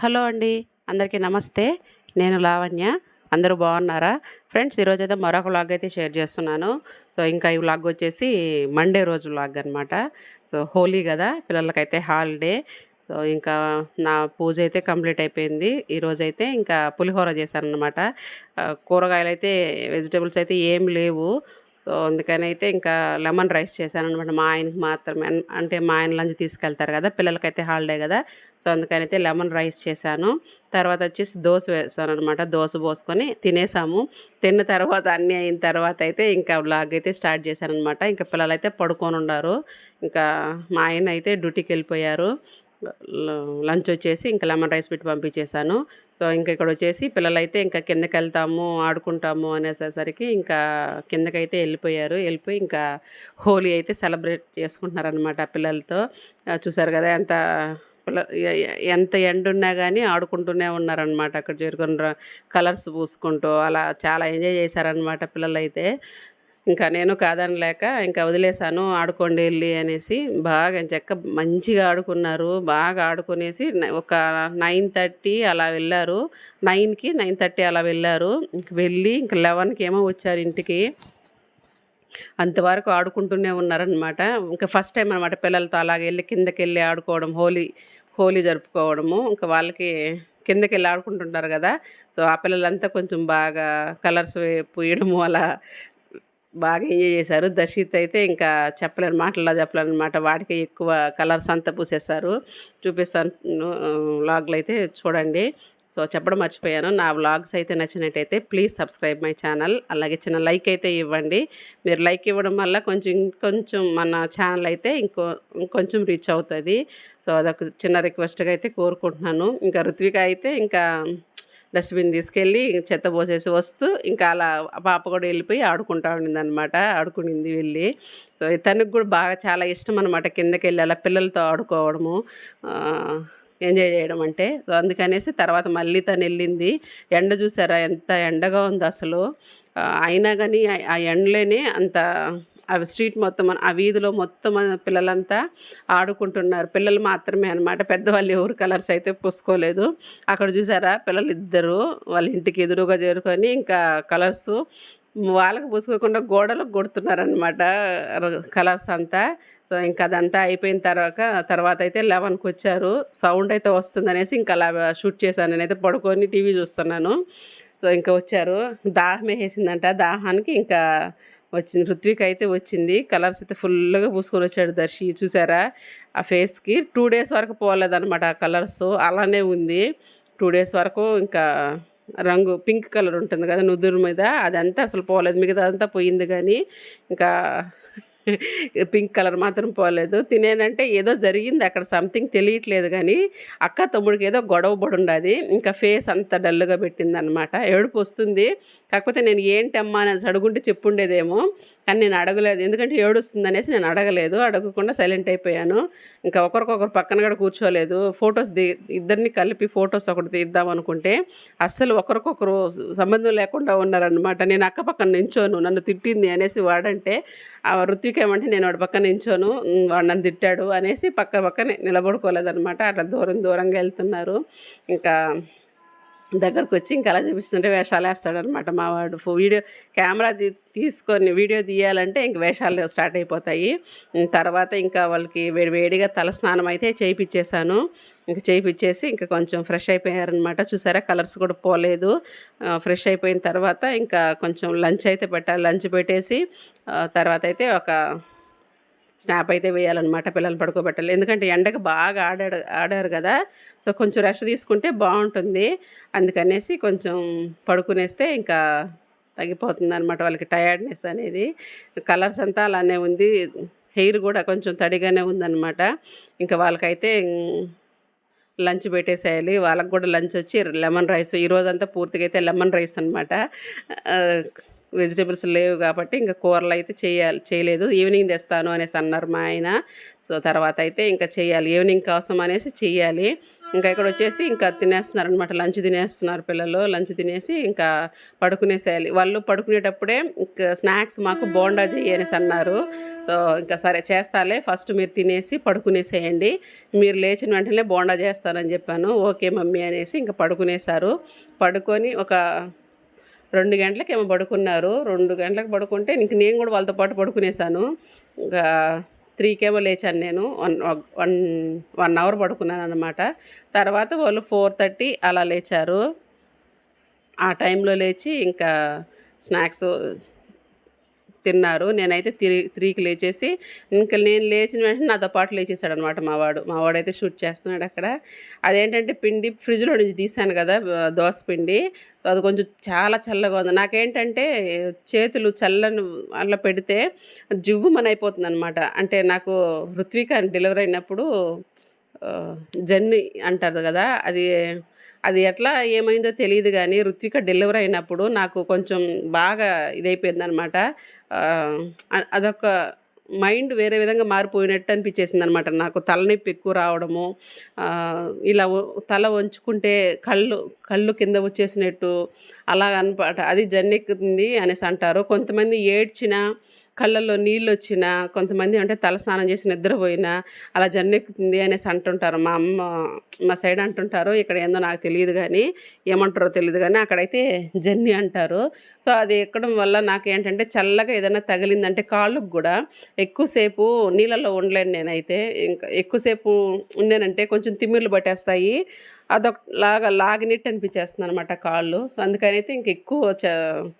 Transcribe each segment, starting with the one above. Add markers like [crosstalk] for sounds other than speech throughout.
Hello అండి అందరికీ నమస్తే. నేను లావణ్య అందరూ బాగున్నారా? ఫ్రెండ్స్ ఈరోజు అయితే మరొక వ్లాగ్ అయితే షేర్ చేస్తున్నాను. సో ఇంకా ఈ వ్లాగ్ వచ్చేసి మండే రోజు వ్లాగ్ అనమాట సో హోలీ కదా పిల్లలకైతే హాలిడే. సో ఇంకా నా పూజ అయితే కంప్లీట్ అయిపోయింది. ఈరోజు అయితే ఇంకా పులిహోర చేశాను అనమాట కూరగాయలు అయితే వెజిటేబుల్స్ అయితే ఏం లేవు. సో అందుకని అయితే ఇంకా లెమన్ రైస్ చేశాను అనమాట మా ఆయనకి మాత్రమే అంటే మా ఆయన లంచ్ తీసుకెళ్తారు కదా పిల్లలకైతే హాలిడే కదా సో అందుకనైతే లెమన్ రైస్ చేశాను. తర్వాత వచ్చేసి దోశ వేసాను అనమాట దోశ పోసుకొని తినేసాము. తిన్న తర్వాత అన్నీ అయిన తర్వాత అయితే ఇంకా బ్లాగ్ అయితే స్టార్ట్ చేశాను అనమాట ఇంకా పిల్లలు అయితే పడుకొని ఉన్నారు ఇంకా మా ఆయన అయితే డ్యూటీకి వెళ్ళిపోయారు. లంచ్ వచ్చేసి ఇంకా లెమన్ రైస్ పెట్టి పంపించేశాను. సో ఇంకా ఇక్కడ వచ్చేసి పిల్లలైతే ఇంకా కిందకి వెళ్తాము ఆడుకుంటాము అనేసరికి ఇంకా కిందకైతే వెళ్ళిపోయారు. వెళ్ళిపోయి ఇంకా హోలీ అయితే సెలబ్రేట్ చేసుకుంటున్నారనమాట పిల్లలతో. చూసారు కదా ఎంత పిల్ల ఎంత ఎండ ఉన్నా కానీ ఆడుకుంటూనే ఉన్నారనమాట అక్కడ చేరుకొని కలర్స్ పూసుకుంటూ అలా చాలా ఎంజాయ్ చేశారనమాట పిల్లలైతే. ఇంకా నేను కాదనలేక ఇంకా వదిలేశాను ఆడుకోండి వెళ్ళి అనేసి బాగా చెక్క మంచిగా ఆడుకున్నారు. బాగా ఆడుకునేసి ఒక నైన్ థర్టీ అలా వెళ్ళారు. నైన్కి నైన్ థర్టీ అలా వెళ్ళారు. ఇంక వెళ్ళి ఇంక లెవెన్కి ఏమో వచ్చారు ఇంటికి. అంతవరకు ఆడుకుంటూనే ఉన్నారనమాట ఇంకా ఫస్ట్ టైం అనమాట పిల్లలతో అలాగే వెళ్ళి కిందకి వెళ్ళి ఆడుకోవడం హోలీ హోలీ జరుపుకోవడము. ఇంకా వాళ్ళకి కిందకి వెళ్ళి ఆడుకుంటుంటారు కదా. సో ఆ పిల్లలంతా కొంచెం బాగా కలర్స్ పూయడము అలా బాగా ఎంజాయ్ చేశారు. దర్శిత్ అయితే ఇంకా చెప్పలేని మాటల్లో చెప్పలేనమాట వాడికి ఎక్కువ కలర్స్ అంతా పూసేస్తారు. చూపిస్తాను లాగ్లు అయితే చూడండి. సో చెప్పడం మర్చిపోయాను. నా వ్లాగ్స్ అయితే నచ్చినట్టయితే ప్లీజ్ సబ్స్క్రైబ్ మై ఛానల్. అలాగే చిన్న లైక్ అయితే ఇవ్వండి. మీరు లైక్ ఇవ్వడం వల్ల కొంచెం ఇంకొంచెం మన ఛానల్ అయితే ఇంకో ఇంకొంచెం రీచ్ అవుతుంది. సో అదొక చిన్న రిక్వెస్ట్గా అయితే కోరుకుంటున్నాను. ఇంకా ఋత్విక అయితే ఇంకా డస్ట్బిన్ తీసుకెళ్ళి చెత్త పోసేసి వస్తూ ఇంకా అలా పాప కూడా వెళ్ళిపోయి ఆడుకుంటా ఉండింది అనమాట ఆడుకునింది వెళ్ళి. సో తనకు కూడా బాగా చాలా ఇష్టం అనమాట కిందకి వెళ్ళి అలా పిల్లలతో ఆడుకోవడము. ఎంజాయ్ చేయడం అంటే. సో అందుకనేసి తర్వాత మళ్ళీ తను వెళ్ళింది ఎండ చూసారా? ఎంత ఎండగా ఉంది అసలు. అయినా కానీ ఆ- ఎండలోనే అంత ఆ స్ట్రీట్ మొత్తం ఆ వీధిలో మొత్తం పిల్లలంతా ఆడుకుంటున్నారు. పిల్లలు మాత్రమే అనమాట పెద్దవాళ్ళు ఎవరు కలర్స్ అయితే పూసుకోలేదు. అక్కడ చూసారా? పిల్లలు ఇద్దరు వాళ్ళ ఇంటికి ఎదురుగా చేరుకొని ఇంకా కలర్స్ వాళ్ళకి పూసుకోకుండా గోడలకు కొడుతున్నారనమాట కలర్స్ అంతా సో ఇంకా అదంతా అయిపోయిన తర్వాత తర్వాత అయితే లెవెన్కి వచ్చారు సౌండ్ అయితే వస్తుందనేసి ఇంకా అలా షూట్ చేశాను. నేనైతే పడుకొని టీవీ చూస్తున్నాను. సో ఇంకా వచ్చారు. దాహం వేసిందంట. దాహానికి ఇంకా వచ్చింది. ఋత్విక్ అయితే వచ్చింది. కలర్స్ అయితే ఫుల్గా పూసుకొని వచ్చాడు దర్శి. చూసారా? ఆ ఫేస్కి టూ డేస్ వరకు పోలేదన్నమాట ఆ కలర్స్. అలానే ఉంది. టూ డేస్ వరకు ఇంకా రంగు పింక్ కలర్ ఉంటుంది కదా నుదురు మీద అదంతా అసలు పోలేదు. మిగతా అంతా పోయింది కానీ ఇంకా పింక్ కలర్ మాత్రం పోలేదు. తినేనంటే ఏదో జరిగింది అక్కడ సంథింగ్ తెలియట్లేదు కానీ అక్క తమ్ముడికి ఏదో గొడవ పడి ఇంకా ఫేస్ అంత డల్గా పెట్టింది అనమాట ఏడుపు వస్తుంది. కాకపోతే నేను ఏంటమ్మా అని అడుగుంటే చెప్పుండేదేమో. కానీ నేను అడగలేదు. ఎందుకంటే ఏడుస్తుంది అనేసి నేను అడగలేదు. అడగకుండా సైలెంట్ అయిపోయాను. ఇంకా ఒకరికొకరు పక్కన కూడా కూర్చోలేదు. ఫొటోస్ ది ఇద్దరిని కలిపి ఫొటోస్ ఒకటి తీద్దాం అనుకుంటే అస్సలు ఒకరికొకరు సంబంధం లేకుండా ఉన్నారనమాట నేను అక్క పక్కన నించోను. నన్ను తిట్టింది అనేసి వాడంటే ఋత్విక్ ఏమంటే నేను వాడి పక్కన నించోను వాడు నన్ను తిట్టాడు అనేసి పక్క పక్కనే నిలబడుకోలేదనమాట అట్లా దూరం దూరంగా వెళ్తున్నారు. ఇంకా దగ్గరకు వచ్చి ఇంకా అలా చూపిస్తుంటే వేషాలు వేస్తాడనమాట మా వాడు. వీడియో కెమెరా తీ తీసుకొని వీడియో తీయాలంటే ఇంక వేషాలు స్టార్ట్ అయిపోతాయి. తర్వాత ఇంకా వాళ్ళకి వేడి వేడిగా తలస్నానం అయితే చేయించేశాను ఇంక చేయించేసి ఇంకా కొంచెం ఫ్రెష్ అయిపోయారనమాట చూసారా? కలర్స్ కూడా పోలేదు. ఫ్రెష్ అయిపోయిన తర్వాత ఇంకా కొంచెం లంచ్ అయితే పెట్టాలి. లంచ్ పెట్టేసి తర్వాత అయితే ఒక స్నాప్ అయితే వేయాలన్నమాట. పిల్లలు పడుకోబెట్టాలి. ఎందుకంటే ఎండకు బాగా ఆడాడు ఆడారు కదా. సో కొంచెం రెస్ట్ తీసుకుంటే బాగుంటుంది. అందుకనేసి కొంచెం పడుకునేస్తే ఇంకా తగ్గిపోతుంది అనమాట వాళ్ళకి టయర్డ్నెస్ అనేది. కలర్స్ అంతా అలానే ఉంది. హెయిర్ కూడా కొంచెం తడిగానే ఉందన్నమాట. ఇంకా వాళ్ళకైతే లంచ్ పెట్టేసేయాలి. వాళ్ళకి కూడా లంచ్ వచ్చి లెమన్ రైస్ ఈ పూర్తిగా అయితే లెమన్ రైస్ అనమాట వెజిటేబుల్స్ లేవు కాబట్టి ఇంకా కూరలు అయితే చేయాలి చేయలేదు. ఈవినింగ్ తెస్తాను అనేసి అన్నారు మా ఆయన. సో తర్వాత అయితే ఇంకా చేయాలి. ఈవినింగ్ కోసం అనేసి చేయాలి. ఇంకా ఇక్కడ వచ్చేసి ఇంకా తినేస్తున్నారు అనమాట లంచ్ తినేస్తున్నారు పిల్లలు. లంచ్ తినేసి ఇంకా పడుకునేసేయాలి. వాళ్ళు పడుకునేటప్పుడే ఇంకా స్నాక్స్ మాకు బోండా చేయనేసి అన్నారు. ఇంకా సరే చేస్తాలే. ఫస్ట్ మీరు తినేసి పడుకునేసేయండి. మీరు లేచిన వెంటనే బోండా చేస్తానని చెప్పాను. ఓకే మమ్మీ అనేసి ఇంకా పడుకునేశారు. పడుకొని ఒక రెండు గంటలకు ఏమో పడుకున్నారు. రెండు గంటలకు పడుకుంటే ఇంక నేను కూడా వాళ్ళతో పాటు పడుకునేసాను ఇంకా త్రీకేమో లేచాను నేను. వన్ వన్ వన్ అవర్ పడుకున్నాను అనమాట తర్వాత వాళ్ళు ఫోర్ థర్టీ అలా లేచారు. ఆ టైంలో లేచి ఇంకా స్నాక్స్ తిన్నారు. నేనైతే త్రీ త్రీకి లేచేసి ఇంకా నేను లేచిన వెంటనే నాతో పాటు లేచేసాడు అనమాట మావాడు మావాడైతే షూట్ చేస్తున్నాడు అక్కడ. అదేంటంటే పిండి ఫ్రిడ్జ్లో నుంచి తీసాను కదా దోశ దోస పిండి. సో అది కొంచెం చాలా చల్లగా ఉంది. నాకేంటంటే చేతులు చల్లని అలా పెడితే జివ్వుమని అయిపోతుంది అనమాట అంటే నాకు ఋత్విక డెలివరీ అయినప్పుడు జర్నీ అంటారు కదా అది అది ఎట్లా ఏమైందో తెలియదు కానీ రుత్విక డెలివరీ అయినప్పుడు నాకు కొంచెం బాగా ఇదైపోయింది అనమాట అదొక మైండ్ వేరే విధంగా మారిపోయినట్టు అనిపించేసింది అనమాట నాకు. తలనొప్పి ఎక్కువ రావడము ఇలా తల వంచుకుంటే కళ్ళు కళ్ళు కింద వచ్చేసినట్టు అలా అనమాట అది జన్నెక్కుతుంది అనేసి అంటారు. కొంతమంది ఏడ్చిన కళ్ళల్లో నీళ్ళు వచ్చినా కొంతమంది అంటే తలస్నానం చేసి నిద్రపోయినా అలా జన్నెక్కుతుంది అనేసి అంటుంటారు. మా అమ్మ మా సైడ్ అంటుంటారు. ఇక్కడ ఏందో నాకు తెలియదు కానీ ఏమంటారో తెలియదు కానీ అక్కడైతే జన్ని అంటారు. సో అది ఎక్కడం వల్ల నాకు ఏంటంటే చల్లగా ఏదైనా తగిలిందంటే కాళ్ళకు కూడా ఎక్కువసేపు నీళ్ళల్లో ఉండలేను నేనైతే. ఇంకా ఎక్కువసేపు ఉండేనంటే కొంచెం తిమ్మిర్లు పట్టేస్తాయి. అదొక లాగా లాగినట్టు అనిపించేస్తుంది అనమాట కాళ్ళు. సో అందుకనైతే ఇంకెక్కువ ఇంక ఎక్కువ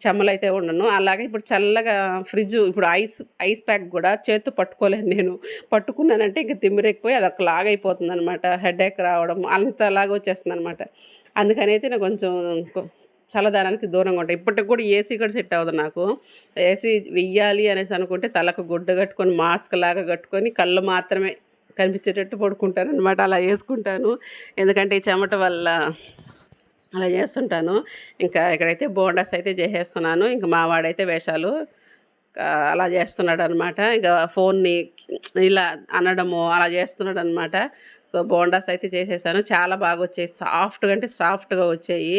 చెమ్మలైతే ఉండను. అలాగే ఇప్పుడు చల్లగా ఫ్రిడ్జ్ ఇప్పుడు ఐస్ ఐస్ ప్యాక్ కూడా చేత్తో పట్టుకోలేను నేను. పట్టుకున్నానంటే ఇంకా తిమ్మిరెక్కిపోయి అది ఒక లాగా అయిపోతుంది అనమాట హెడేక్ రావడం అంత అంతలాగా వచ్చేస్తుంది అనమాట అందుకని అయితే నేను కొంచెం చల్లదనానికి దూరంగా ఉంటాయి ఇప్పటికి కూడా ఏసీ కూడా సెట్ అవ్వదు నాకు. ఏసీ వెయ్యాలి అనేసి అనుకుంటే తలకు గుడ్డ కట్టుకొని మాస్క్ లాగా కట్టుకొని కళ్ళు మాత్రమే కనిపించేటట్టు పడుకుంటాను అనమాట అలా వేసుకుంటాను. ఎందుకంటే ఈ చెమట వల్ల అలా చేస్తుంటాను. ఇంకా ఇక్కడైతే బోండాస్ అయితే చేసేస్తున్నాను. ఇంకా మా వాడైతే వేషాలు అలా చేస్తున్నాడు అనమాట ఇంకా ఫోన్ని ఇలా అనడము అలా చేస్తున్నాడు అనమాట సో బోండాస్ అయితే చేసేసాను. చాలా బాగా వచ్చాయి సాఫ్ట్గా అంటే సాఫ్ట్గా వచ్చాయి.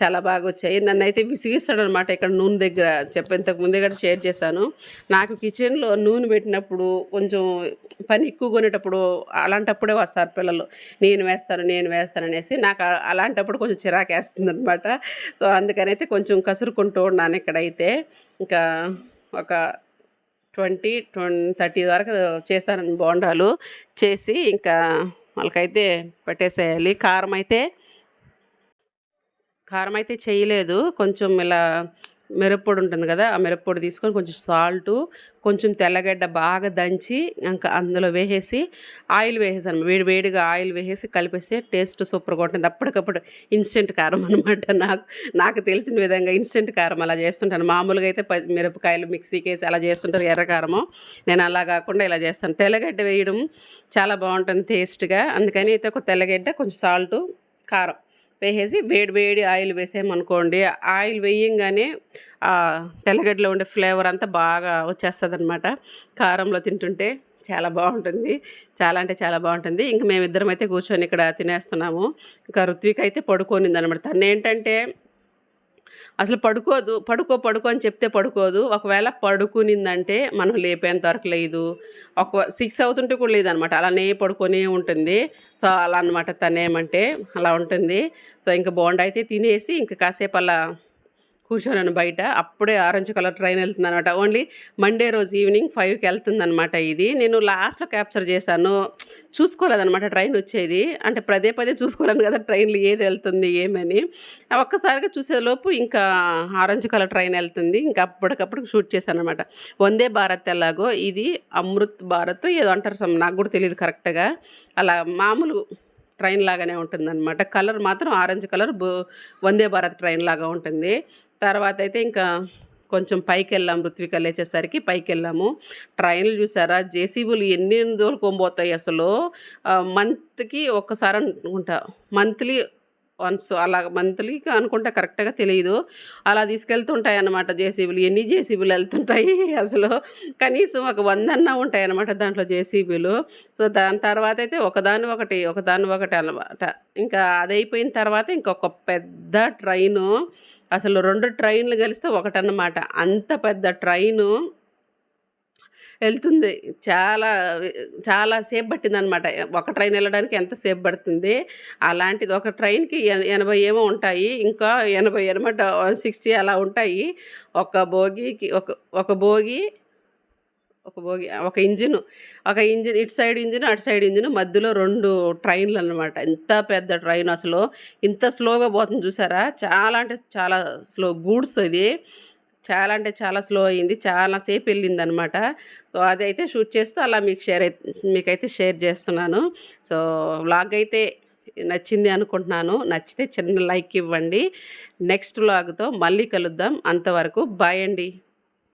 చాలా బాగా వచ్చాయి నన్ను అయితే విసిగిస్తాడు అనమాట ఇక్కడ నూనె దగ్గర చెప్పేంతకు ముందే కూడా షేర్ చేశాను. నాకు కిచెన్లో నూనె పెట్టినప్పుడు కొంచెం పని ఎక్కువ కొనేటప్పుడు అలాంటప్పుడే వస్తారు పిల్లలు. నేను వేస్తాను నేను వేస్తాను అనేసి నాకు అలాంటప్పుడు కొంచెం చిరాకేస్తుంది అనమాట సో అందుకనైతే కొంచెం కసురుకుంటూ ఉన్నాను ఇక్కడైతే. ఇంకా ఒక ట్వంటీ ట్వంటీ థర్టీ వరకు చేస్తాను బోండాలు. చేసి ఇంకా వాళ్ళకైతే పెట్టేసేయాలి. కారం అయితే కారం అయితే చేయలేదు. కొంచెం ఇలా మిరప్పొడి ఉంటుంది కదా ఆ మిరప్పొడి తీసుకొని కొంచెం సాల్టు కొంచెం తెల్లగడ్డ బాగా దంచి ఇంకా అందులో వేసేసి ఆయిల్ వేసేసాను వేడి వేడిగా ఆయిల్ వేసేసి కలిపేస్తే టేస్ట్ సూపర్గా ఉంటుంది. అప్పటికప్పుడు ఇన్స్టెంట్ కారం అనమాట నాకు నాకు తెలిసిన విధంగా ఇన్స్టెంట్ కారం అలా చేస్తుంటాను. మామూలుగా అయితే ప- మిరపకాయలు మిక్సీకి వేసి అలా చేస్తుంటారు ఎర్ర కారము. నేను అలా కాకుండా ఇలా చేస్తాను. తెల్లగడ్డ వేయడం చాలా బాగుంటుంది టేస్ట్గా. అందుకని అయితే ఒక తెల్లగడ్డ కొంచెం సాల్టు కారం. వేసేసి వేడి వేడి ఆయిల్ వేసామనుకోండి ఆయిల్ వేయంగానే ఆ తెల్లగడ్డలో ఉండే ఫ్లేవర్ అంతా బాగా వచ్చేస్తుంది అనమాట కారంలో తింటుంటే చాలా బాగుంటుంది. చాలా అంటే చాలా బాగుంటుంది. ఇంక మేమిద్దరం అయితే కూర్చొని ఇక్కడ తినేస్తున్నాము. ఇంకా ఋత్విక్ అయితే పడుకోనింది అనమాట తను ఏంటంటే అసలు పడుకోదు పడుకో పడుకో అని చెప్తే పడుకోదు. ఒకవేళ పడుకునిందంటే మనం లేపేంత వరకు లేదు. ఒక సిక్స్ అవుతుంటే కూడా లేదనమాట. అలానే పడుకొనే ఉంటుంది. సో అలా అనమాట తనేమంటే అలా ఉంటుంది. సో ఇంకా బోండా అయితే తినేసి ఇంకా కాసేపు అలా కూర్చోనాను బయట. అప్పుడే ఆరెంజ్ కలర్ ట్రైన్ వెళ్తుంది అనమాట ఓన్లీ మండే రోజు ఈవినింగ్ ఫైవ్కి వెళ్తుంది అనమాట ఇది. నేను లాస్ట్లో క్యాప్చర్ చేశాను. చూసుకోలేదనమాట ట్రైన్ వచ్చేది. అంటే పదే పదే చూసుకోలేను కదా ట్రైన్లు ఏది వెళ్తుంది ఏమని. ఒక్కసారిగా చూసేలోపు ఇంకా ఆరెంజ్ కలర్ ట్రైన్ వెళ్తుంది. ఇంకా అప్పటికప్పుడు షూట్ చేశాను అనమాట వందే భారత్ ఎలాగో ఇది అమృత్ భారత్ ఏదో అంటారు సమ్ నాకు కూడా తెలియదు కరెక్ట్గా. అలా మామూలు ట్రైన్ లాగానే ఉంటుంది అనమాట కలర్ మాత్రం orange colour Vande Bharat train లాగా ఉంటుంది. తర్వాత అయితే ఇంకా కొంచెం పైకి వెళ్ళాం ఋత్విక లేచేసరికి పైకి వెళ్ళాము ట్రైన్లు చూసారా? జేసీబీలు ఎన్ని దూరం పోతాయి అసలు? మంత్కి ఒక్కసారి అనుకుంటా. మంత్లీ వన్స్ అలా మంత్లీకి అనుకుంటా కరెక్ట్‌గా తెలియదు అలా తీసుకెళ్తుంటాయన్నమాట జేసీబీలు. ఎన్ని జేసీబీలు వెళ్తుంటాయి [laughs] అసలు? కనీసం ఒక 100 అన్నా ఉంటాయన్నమాట దాంట్లో జేసీబీలు. సో, దాని తర్వాత అయితే ఒకదాని ఒకటి, ఒకదాని ఒకటి అనమాట ఇంకా అదయిపోయిన తర్వాత ఇంకొక పెద్ద ట్రైను అసలు రెండు ట్రైన్‌లు కలిస్తే ఒకటన్నమాట. అంత పెద్ద ట్రైను వెళ్తుంది చాలా చాలాసేపు చాలా సేపు పట్టిందనమాట. ఒక ట్రైన్ వెళ్ళడానికి ఎంత సేపు పడుతుంది. అలాంటిది ఒక ట్రైన్‌కి ఎనభై ఏమో ఉంటాయి. ఇంకా 80 అనమాట 160 అలా ఉంటాయి. ఒక భోగికి ఒక ఒక భోగి ఒక బోగి ఒక ఇంజిన్ ఒక ఇంజిన్ ఇటు సైడ్ ఇంజిన్ అటు సైడ్ ఇంజిన్ మధ్యలో రెండు ట్రైన్లు అనమాట ఎంత పెద్ద ట్రైన్ అసలు. ఇంత స్లోగా పోతుంది చూసారా? చాలా అంటే చాలా స్లో గూడ్స్ అది. చాలా అంటే చాలా స్లో అయింది. చాలాసేపు వెళ్ళింది అనమాట సో, అయితే షూట్ చేస్తూ అలా మీకు షేర్ అయితే మీకైతే షేర్ చేస్తున్నాను. సో, వ్లాగ్ అయితే నచ్చింది అనుకుంటున్నాను. నచ్చితే చిన్న లైక్ ఇవ్వండి. నెక్స్ట్ వ్లాగ్‌తో మళ్ళీ కలుద్దాం. అంతవరకు బాయ్ అండి.